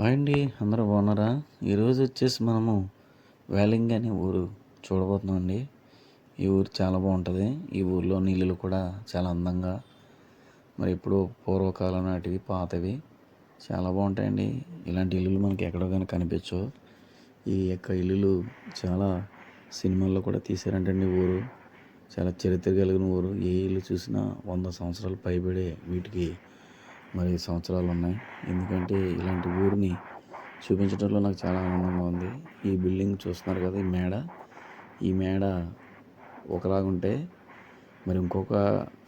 Hi అండి అందరూ బాగున్నారా? ఈరోజు వచ్చేసి మనము వేలింగ్ అనే ఊరు చూడబోతున్నాం అండి. ఈ ఊరు చాలా బాగుంటుంది. ఈ ఊర్లో నీళ్ళు కూడా చాలా అందంగా మరి ఇప్పుడు పూర్వకాలం నాటివి పాతవి చాలా బాగుంటాయండి. ఇలాంటి ఇల్లులు మనకి ఎక్కడో కానీ కనిపించవు. ఈ యొక్క ఇల్లులు చాలా సినిమాల్లో కూడా తీసారంటండి ఊరు. చాలా చరిత్ర కలిగిన ఊరు. ఏ ఇల్లు చూసినా వంద సంవత్సరాలు పైబడే వీటికి మరి సంవత్సరాలు ఉన్నాయి ఎందుకంటే ఇలాంటి ఊరిని చూపించడంలో నాకు చాలా ఆనందంగా ఉంది. ఈ బిల్డింగ్ చూస్తున్నారు కదా ఈ మేడ. ఈ మేడ ఒకలాగా ఉంటే మరి ఇంకొక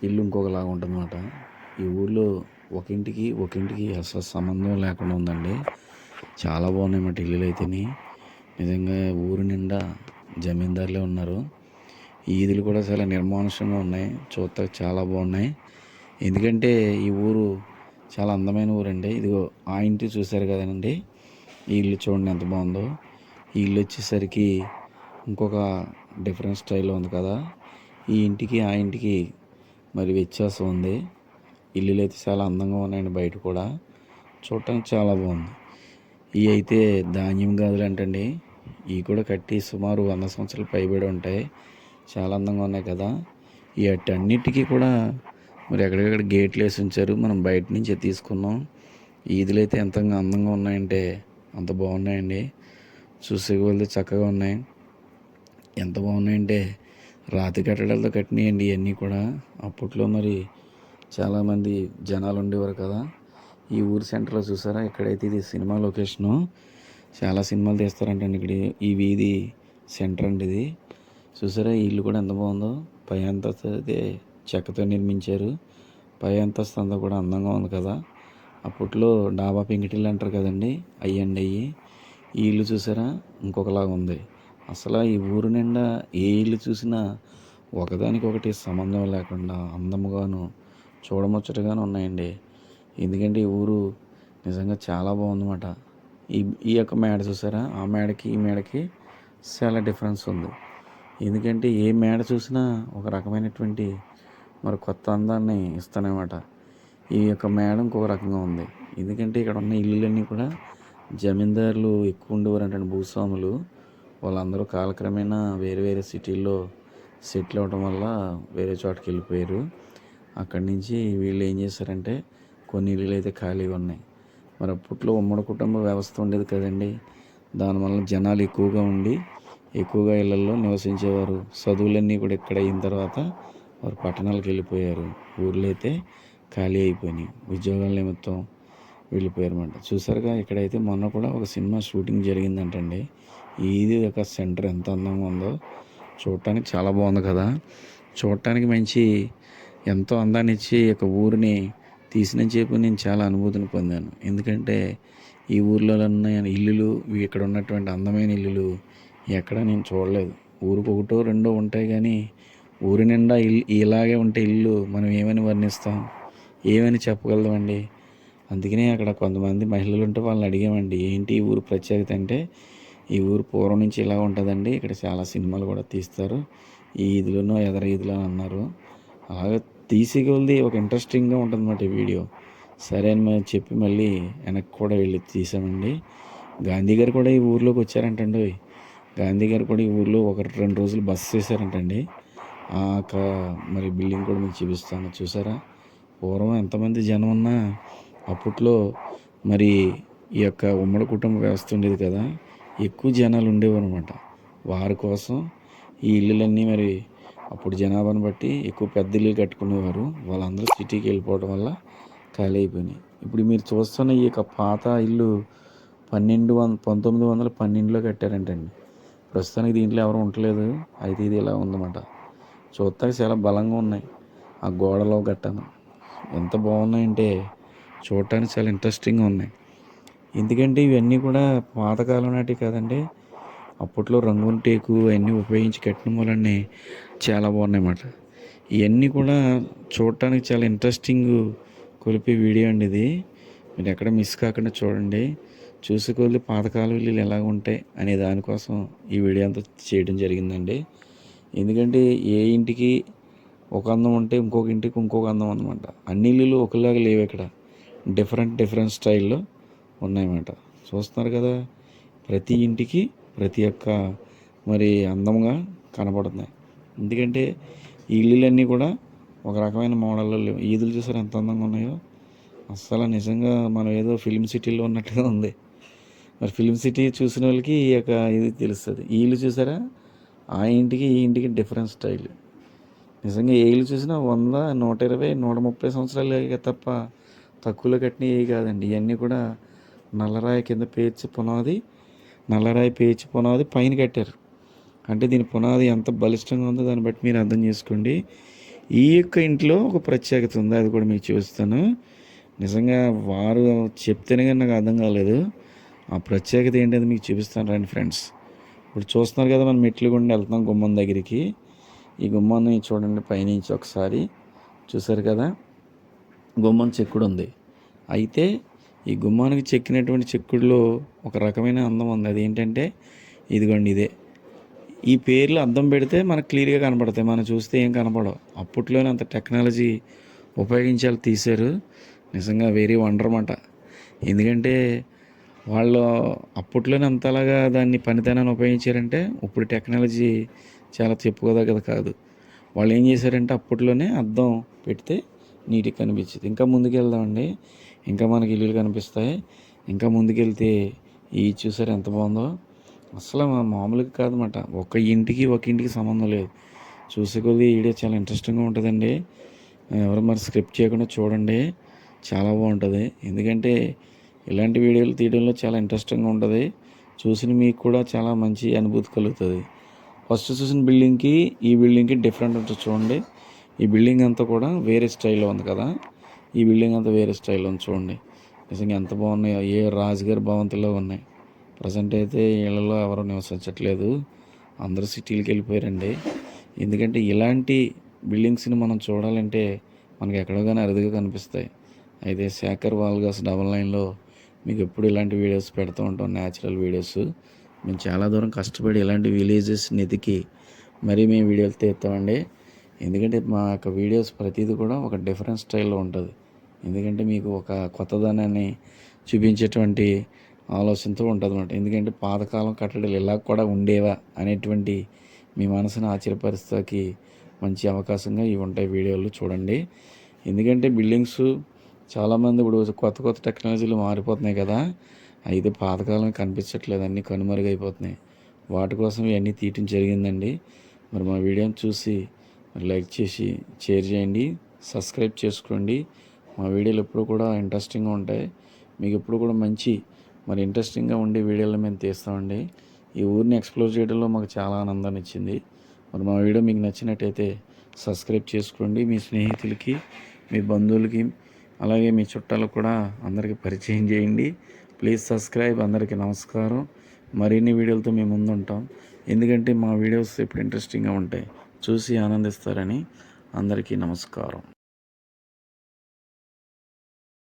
ఇల్లు ఇంకొకలాగా ఉంటుందన్నమాట ఈ ఊర్లో ఒక ఇంటికి ఒక ఇంటికి అసలు సంబంధం లేకుండా ఉందండి. చాలా బాగున్నాయి మాట ఇల్లులు అయితేని. నిజంగా ఊరు నిండా జమీందారులే ఉన్నారు. ఈదులు కూడా చాలా నిర్మానుషంగా ఉన్నాయి. చూస్తే చాలా బాగున్నాయి. ఎందుకంటే ఈ ఊరు చాలా అందమైన ఊరండి. ఇదిగో ఆ ఇంటి చూశారు కదండి. ఈ ఇల్లు చూడండి ఎంత బాగుందో. ఈ ఇల్లు వచ్చేసరికి ఇంకొక డిఫరెంట్ స్టైల్లో ఉంది కదా. ఈ ఇంటికి ఆ ఇంటికి మరి వ్యత్యాసం ఉంది. ఇల్లులు అయితే చాలా అందంగా ఉన్నాయండి బయట కూడా. చూడటానికి చాలా బాగుంది. ఇవి అయితే ధాన్యం గాజులు అంటండి. ఇవి కూడా కట్టి సుమారు వంద సంవత్సరాలు పైబడి ఉంటాయి. చాలా అందంగా ఉన్నాయి కదా. ఈ అన్నిటికీ కూడా మరి ఎక్కడికక్కడ గేట్లు వేసి ఉంచారు మనం బయట నుంచే తీసుకున్నాం. ఈదులు అయితే ఎంత అందంగా ఉన్నాయంటే అంత బాగున్నాయండి. చూసే వాళ్ళు చక్కగా ఉన్నాయి. ఎంత బాగున్నాయంటే రాతి కట్టడాలతో కట్టినాయండి ఇవన్నీ కూడా. అప్పట్లో మరి చాలామంది జనాలు ఉండేవారు కదా. ఈ ఊరు సెంటర్లో చూసారా? ఇక్కడైతే ఇది సినిమా లొకేషను. చాలా సినిమాలు తీస్తారంటండి ఇక్కడ. ఈ వీధి సెంటర్ అండి ఇది. చూసారా? ఇల్లు కూడా ఎంత బాగుందో. పై అంతస్తు అయితే చెక్కతో నిర్మించారు. పై అంతస్తు అంతా కూడా అందంగా ఉంది కదా. అప్పట్లో డాబా పెంకిటిల్లు అంటారు కదండి అయ్యండి అయ్యి. ఈ ఇల్లు చూసారా? ఇంకొకలాగా ఉంది. అసలు ఈ ఊరు నిండా ఏ ఇల్లు చూసినా ఒకదానికొకటి సంబంధం లేకుండా అందముగాను చూడముచ్చటగాను ఉన్నాయండి. ఎందుకంటే ఈ ఊరు నిజంగా చాలా బాగుందన్నమాట. ఈ ఈ యొక్క మేడ చూసారా? ఆ మేడకి ఈ మేడకి చాలా డిఫరెన్స్ ఉంది. ఎందుకంటే ఏ మేడ చూసినా ఒక రకమైనటువంటి మరి కొత్త అందాన్ని ఇస్తానమాట ఈ యొక్క మేడం ఇంకొక రకంగా ఉంది. ఎందుకంటే ఇక్కడ ఉన్న ఇల్లులన్నీ కూడా జమీందారులు ఎక్కువ ఉండేవారు భూస్వాములు. వాళ్ళందరూ కాలక్రమేణా వేరే వేరే సిటీల్లో సెటిల్ అవ్వడం వల్ల వేరే చోటకి వెళ్ళిపోయారు. అక్కడి నుంచి వీళ్ళు ఏం చేశారంటే కొన్ని ఇల్లులు అయితే ఖాళీగా ఉన్నాయి. మరి అప్పట్లో ఉమ్మడి కుటుంబ వ్యవస్థ ఉండేది కదండి. దానివల్ల జనాలు ఎక్కువగా ఉండి ఎక్కువగా ఇళ్ళలో నివసించేవారు. చదువులన్నీ కూడా ఇక్కడ అయిన తర్వాత వారు పట్టణాలకు వెళ్ళిపోయారు. ఊర్లో అయితే ఖాళీ అయిపోయినాయి. ఉద్యోగాల నిమిత్తం వెళ్ళిపోయారు అనమాట చూసారుగా ఇక్కడైతే మొన్న కూడా ఒక సినిమా షూటింగ్ జరిగిందంటండి. ఇది ఒక సెంటర్. ఎంత అందంగా ఉందో చూడటానికి చాలా బాగుంది కదా. చూడటానికి మంచి ఎంతో అందాన్ని ఇచ్చి ఒక ఊరిని తీసిన చేపు నేను చాలా అనుభూతిని పొందాను. ఎందుకంటే ఈ ఊర్లో ఉన్న ఇల్లులు ఇక్కడ ఉన్నటువంటి అందమైన ఇల్లులు ఎక్కడా నేను చూడలేదు. ఊరికి ఒకటో రెండో ఉంటాయి కానీ ఊరి నిండా ఇల్లు ఇలాగే ఉంటే ఇల్లు మనం ఏమని వర్ణిస్తాం? ఏమని చెప్పగలమండి? అందుకనే అక్కడ కొంతమంది మహిళలు ఉంటే వాళ్ళని అడిగామండి ఏంటి ఈ ఊరు ప్రత్యేకత? అంటే ఈ ఊరు పూర్వం నుంచి ఇలా ఉంటుందండి ఇక్కడ చాలా సినిమాలు కూడా తీస్తారు ఈ ఈదులను ఎదర ఈదులు అని అన్నారు. అలాగే తీసేకొలది ఒక ఇంట్రెస్టింగ్గా ఉంటుందన్నమాట ఈ వీడియో. సరే అని మేము చెప్పి మళ్ళీ వెనక్కి కూడా వెళ్ళి తీసామండి. గాంధీ గారు కూడా ఈ ఊర్లోకి వచ్చారంటండి. గాంధీ గారు కూడా ఈ ఊర్లో ఒక రెండు రోజులు బస్సు చేశారంటండి మరి బిల్డింగ్ కూడా మీకు చూపిస్తాను. చూసారా? పూర్వం ఎంతమంది జనం ఉన్నా అప్పట్లో మరి ఈ యొక్క ఉమ్మడి కుటుంబ వ్యవస్థ ఉండేది కదా. ఎక్కువ జనాలు ఉండేవారు అనమాట వారి కోసం ఈ ఇల్లులన్నీ మరి అప్పుడు జనాభాను బట్టి ఎక్కువ పెద్ద ఇల్లు కట్టుకునేవారు. వాళ్ళందరూ సిటీకి వెళ్ళిపోవడం వల్ల ఖాళీ అయిపోయినాయి. ఇప్పుడు మీరు చూస్తున్న ఈ యొక్క పాత ఇల్లు పన్నెండు వంద పంతొమ్మిది వందల పన్నెండులో కట్టారంటండి. ప్రస్తుతానికి దీంట్లో ఎవరు ఉండలేదు. అయితే ఇది ఇలా ఉందన్నమాట. చూడటానికి చాలా బలంగా ఉన్నాయి. ఆ గోడలో గట్టను. ఎంత బాగున్నాయంటే చూడటానికి చాలా ఇంట్రెస్టింగ్గా ఉన్నాయి. ఎందుకంటే ఇవన్నీ కూడా పాతకాలం నాటి కదండి. అప్పట్లో రంగుల టేకు అవన్నీ ఉపయోగించి కట్టిన వలనే చాలా బాగున్నాయి అన్నమాట ఇవన్నీ కూడా చూడటానికి చాలా ఇంట్రెస్టింగ్ కొలిపే వీడియో అండి ఇది. మీరు ఎక్కడ మిస్ కాకుండా చూడండి. చూసుకోవాలి పాతకాలం వీళ్ళు ఎలా ఉంటాయి అనే దానికోసం ఈ వీడియో అంతా చేయడం జరిగిందండి. ఎందుకంటే ఏ ఇంటికి ఒక అందం ఉంటే ఇంకొక ఇంటికి ఇంకొక అందం అనమాట అన్ని ఇల్లులు ఒకలాగా లేవు ఇక్కడ డిఫరెంట్ డిఫరెంట్ స్టైల్లో ఉన్నాయన్నమాట. చూస్తున్నారు కదా ప్రతి ఇంటికి ప్రతి ఒక్క మరి అందంగా కనపడుతున్నాయి ఎందుకంటే ఈ ఇల్లులన్నీ కూడా ఒక రకమైన మోడల్లో లేవు. ఈదులు చూసారు ఎంత అందంగా ఉన్నాయో? అస్సలు నిజంగా మనం ఏదో ఫిల్మ్ సిటీలో ఉన్నట్టుగా ఉంది. మరి ఫిల్మ్ సిటీ చూసిన వాళ్ళకి ఈ యొక్క ఇది తెలుస్తుంది. ఈ ఇల్లు చూసారా? ఆ ఇంటికి ఈ ఇంటికి డిఫరెంట్ స్టైల్. నిజంగా ఏ ఇల్లు చూసినా వంద నూట ఇరవై నూట ముప్పై సంవత్సరాలు తప్ప తక్కువలో కట్టినవి కాదండి. ఇవన్నీ కూడా నల్లరాయి కింద పేర్చి పునాది నల్లరాయి పేర్చి పునాది పైన కట్టారు. అంటే దీని పునాది ఎంత బలిష్టంగా ఉందో దాన్ని బట్టి మీరు అర్థం చేసుకోండి. ఈ యొక్క ఇంట్లో ఒక ప్రత్యేకత ఉంది అది కూడా మీకు చూస్తాను నిజంగా వారు చెప్తేనే కానీ నాకు అర్థం కాలేదు. ఆ ప్రత్యేకత ఏంటది మీకు చూపిస్తాను రండి ఫ్రెండ్స్. ఇప్పుడు చూస్తున్నారు కదా మనం మెట్లు గుండా వెళ్తున్నాం గుమ్మం దగ్గరికి. ఈ గుమ్మాన్ని చూడండి పైనుంచి ఒకసారి చూసారు కదా? గుమ్మం చెక్కుడు ఉంది. అయితే ఈ గుమ్మానికి చెక్కినటువంటి చెక్కుడులో ఒక రకమైన అందం ఉంది. అది ఏంటంటే ఇదిగోండి ఇదే. ఈ పేర్లు అద్దం పెడితే మనకు క్లియర్గా కనపడతాయి. మనం చూస్తే ఏం కనపడవు. అప్పట్లోనే అంత టెక్నాలజీ ఉపయోగించాలి తీశారు. నిజంగా వెరీ వండర్ అన్నమాట. ఎందుకంటే వాళ్ళు అప్పట్లోనే అంతలాగా దాన్ని పనితనాన్ని ఉపయోగించారంటే ఇప్పుడు టెక్నాలజీ చాలా చెప్పుకోదగ్గది కాదు. వాళ్ళు ఏం చేశారంటే అప్పట్లోనే అద్దం పెడితే నీట్గా కనిపించింది. ఇంకా ముందుకు వెళ్దామండి ఇంకా మనకి ఇల్లులు కనిపిస్తాయి. ఇంకా ముందుకెళ్తే ఈ చూసారు ఎంత బాగుందో? అసలు మామూలుగా కాదన్నమాట. ఒక ఇంటికి ఒక ఇంటికి సంబంధం లేదు. చూసే కొద్ది వీడియో చాలా ఇంట్రెస్టింగ్గా ఉంటుందండి. ఎవరు మరి స్క్రిప్ట్ చేయకుండా చూడండి. చాలా బాగుంటుంది. ఎందుకంటే ఇలాంటి వీడియోలు తీయడంలో చాలా ఇంట్రెస్టింగ్గా ఉంటుంది. చూసిన మీకు కూడా చాలా మంచి అనుభూతి కలుగుతుంది. ఫస్ట్ చూసిన బిల్డింగ్కి ఈ బిల్డింగ్కి డిఫరెంట్ ఉంటుంది చూడండి. ఈ బిల్డింగ్ అంతా కూడా వేరే స్టైల్లో ఉంది కదా. ఈ బిల్డింగ్ అంతా వేరే స్టైల్లో ఉంది చూడండి. నిజంగా ఎంత బాగున్నాయో ఏ రాజుగారి భవంతిలో ఉన్నాయి. ప్రజెంట్ అయితే ఇళ్ళలో ఎవరు నివసించట్లేదు. అందరూ సిటీలకు వెళ్ళిపోయారండి. ఎందుకంటే ఇలాంటి బిల్డింగ్స్ని మనం చూడాలంటే మనకి ఎక్కడో కానీ అరుదుగా కనిపిస్తాయి. అయితే శేఖర్ వాల్గాస్ డబల్ నైన్లో మీకు ఎప్పుడు ఇలాంటి వీడియోస్ పెడుతూ ఉంటాం న్యాచురల్ వీడియోస్. మేము చాలా దూరం కష్టపడి ఇలాంటి విలేజెస్ ఎతికి మరీ మేము వీడియోలు తీస్తామండి. ఎందుకంటే మా యొక్క వీడియోస్ ప్రతిదీ కూడా ఒక డిఫరెంట్ స్టైల్లో ఉంటుంది. ఎందుకంటే మీకు ఒక కొత్తదనాన్ని చూపించేటువంటి ఆలోచనతో ఉంటుంది అనమాట ఎందుకంటే పాతకాలం కట్టడాలు ఇలా కూడా ఉండేవా అనేటువంటి మీ మనసును ఆశ్చర్యపరుస్తాకి మంచి అవకాశంగా ఇవి ఉంటాయి వీడియోలు చూడండి. ఎందుకంటే బిల్డింగ్స్ చాలామంది ఇప్పుడు కొత్త కొత్త టెక్నాలజీలు మారిపోతున్నాయి కదా. అయితే పాతకాలం కనిపించట్లేదు. అన్నీ కనుమరుగైపోతున్నాయి. వాటి కోసం ఇవన్నీ తీయటం జరిగిందండి. మరి మా వీడియోని చూసి లైక్ చేసి షేర్ చేయండి. సబ్స్క్రైబ్ చేసుకోండి. మా వీడియోలు ఎప్పుడు కూడా ఇంట్రెస్టింగ్గా ఉంటాయి. మీకు ఎప్పుడు కూడా మంచి మరి ఇంట్రెస్టింగ్గా ఉండే వీడియోలు మేము తీస్తామండి. ఈ ఊరిని ఎక్స్ప్లోర్ చేయడంలో మాకు చాలా ఆనందాన్ని ఇచ్చింది. మరి మా వీడియో మీకు నచ్చినట్టయితే సబ్స్క్రైబ్ చేసుకోండి. మీ స్నేహితులకి మీ బంధువులకి అలాగే మీ చుట్టాలు కూడా అందరికీ పరిచయం చేయండి. ప్లీజ్ సబ్స్క్రైబ్ అందరికీ నమస్కారం. మరిన్ని వీడియోలతో మేము ముందుంటాం. ఎందుకంటే మా వీడియోస్ ఎప్పుడు ఇంట్రెస్టింగ్గా ఉంటాయి. చూసి ఆనందిస్తారని అందరికీ నమస్కారం.